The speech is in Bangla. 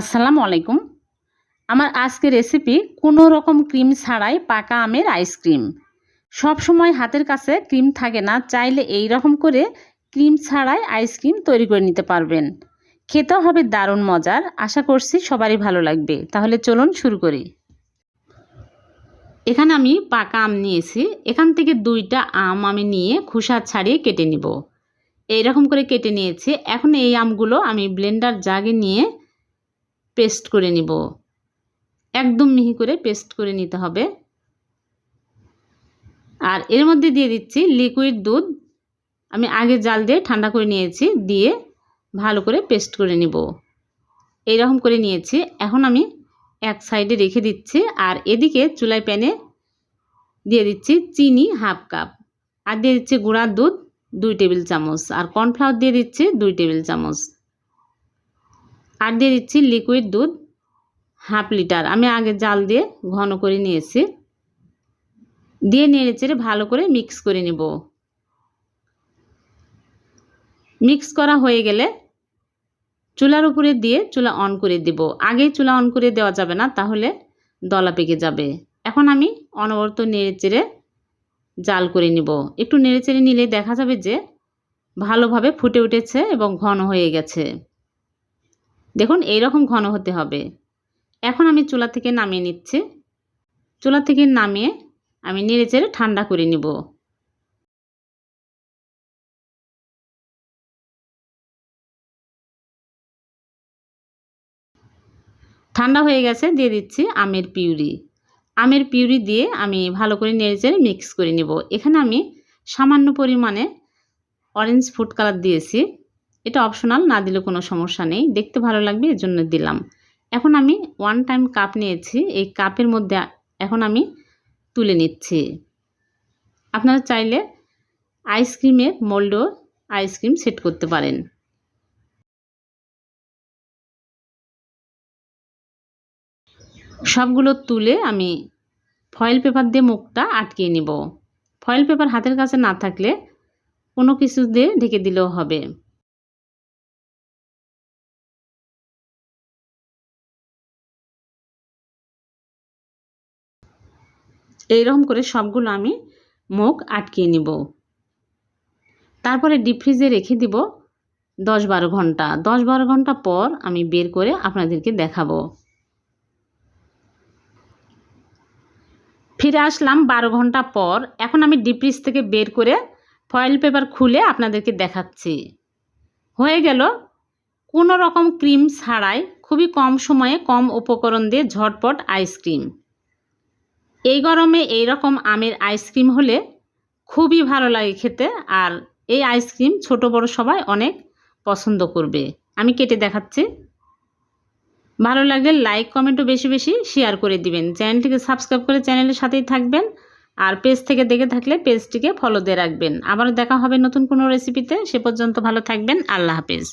আসসালামু আলাইকুম। আমার আজকের রেসিপি কোনো রকম ক্রিম ছাড়াই পাকা আমের আইসক্রিম সব সময় হাতের কাছে ক্রিম থাকে না, চাইলে এই রকম করে ক্রিম ছাড়াই আইসক্রিম তৈরি করে নিতে পারবেন। খেতেও হবে দারুণ মজার, আশা করছি সবারই ভালো লাগবে। তাহলে চলুন শুরু করি। এখানে আমি পাকা আম নিয়েছি। এখান থেকে দুইটা আম আমি নিয়ে খোসা ছাড়িয়ে কেটে নিব। এইরকম করে কেটে নিয়েছি। এখন এই আমগুলো আমি ব্লেন্ডার জাগে নিয়ে পেস্ট করে নিব। একদম মিহি করে পেস্ট করে নিতে হবে। আর এর মধ্যে দিয়ে দিচ্ছি লিকুইড দুধ। আমি আগে জাল দিয়ে ঠান্ডা করে নিয়েছি, দিয়ে ভালো করে পেস্ট করে নিব। এইরকম করে নিয়েছি। এখন আমি এক সাইডে রেখে দিচ্ছি। আর এদিকে চুলায় প্যানে দিয়ে দিচ্ছি চিনি হাফ কাপ। আর দিয়ে দিচ্ছি গুঁড়ার দুধ দুই টেবিল চামচ। আর কর্নফ্লাওয়ার দিয়ে দিচ্ছি দুই টেবিল চামচ। আর দিয়ে দিচ্ছি লিকুইড দুধ হাফ লিটার আমি আগে জাল দিয়ে ঘন করে নিয়েছি। দিয়ে নেড়ে চেড়ে ভালো করে মিক্স করে নেব। মিক্স করা হয়ে গেলে চুলার উপরে দিয়ে চুলা অন করে দিব। আগেই চুলা অন করে দেওয়া যাবে না, তাহলে দলা পেকে যাবে। এখন আমি অনবরত নেড়ে চেড়ে জাল করে নিব। একটু নেড়ে চেড়ে নিলে দেখা যাবে যে ভালোভাবে ফুটে উঠেছে এবং ঘন হয়ে গেছে। দেখুন, এইরকম ঘন হতে হবে। এখন আমি চুলা থেকে নামিয়ে নিচ্ছি। চুলা থেকে নামিয়ে আমি নেড়ে চেড়ে ঠান্ডা করে নিব। ঠান্ডা হয়ে গেছে, দিয়ে দিচ্ছি আমের পিউরি। আমের পিউরি দিয়ে আমি ভালো করে নেড়ে চেড়ে মিক্স করে নিব। এখানে আমি সামান্য পরিমাণে অরেঞ্জ ফুড কালার দিয়েছি। এটা অপশনাল না দিলে কোনো সমস্যা নেই। দেখতে ভালো লাগবে এর জন্য দিলাম। এখন আমি ওয়ান টাইম কাপ নিয়েছি। এই কাপের মধ্যে এখন আমি তুলে নিচ্ছি। আপনারা চাইলে আইসক্রিমের মোল্ডও আইসক্রিম সেট করতে পারেন। সবগুলো তুলে আমি ফয়েল পেপার দিয়ে মুখটা আটকিয়ে নিব। ফয়েল পেপার হাতের কাছে না থাকলে কোনো কিছু দিয়ে ঢেকে দিলেও হবে। এইরকম করে সবগুলো আমি মুখ আটকিয়ে নিব। তারপরে ডিপ ফ্রিজে রেখে দিব দশ বারো ঘণ্টা। দশ বারো ঘণ্টা পর আমি বের করে আপনাদেরকে দেখাবো। ফিরে আসলাম বারো ঘণ্টা পর। এখন আমি ডিপ ফ্রিজ থেকে বের করে ফয়েল পেপার খুলে আপনাদেরকে দেখাচ্ছি। হয়ে গেল কোনো রকম ক্রিম ছাড়াই খুবই কম সময়ে কম উপকরণ দিয়ে ঝটপট আইসক্রিম এই গরমে এই রকম আমের আইসক্রিম হলে খুবই ভালো লাগে খেতে, আর এই আইসক্রিম ছোট বড় সবাই অনেক পছন্দ করবে। আমি কেটে দেখাচ্ছি। ভালো লাগলে লাইক কমেন্টও বেশি বেশি শেয়ার করে দিবেন। চ্যানেলটিকে সাবস্ক্রাইব করে চ্যানেলের সাথেই থাকবেন, আর পেজ থেকে দেখে থাকলে পেজটিকে ফলো দিয়ে রাখবেন। আবারও দেখা হবে নতুন কোনো রেসিপিতে সে পর্যন্ত ভালো থাকবেন। আল্লাহ হাফেজ।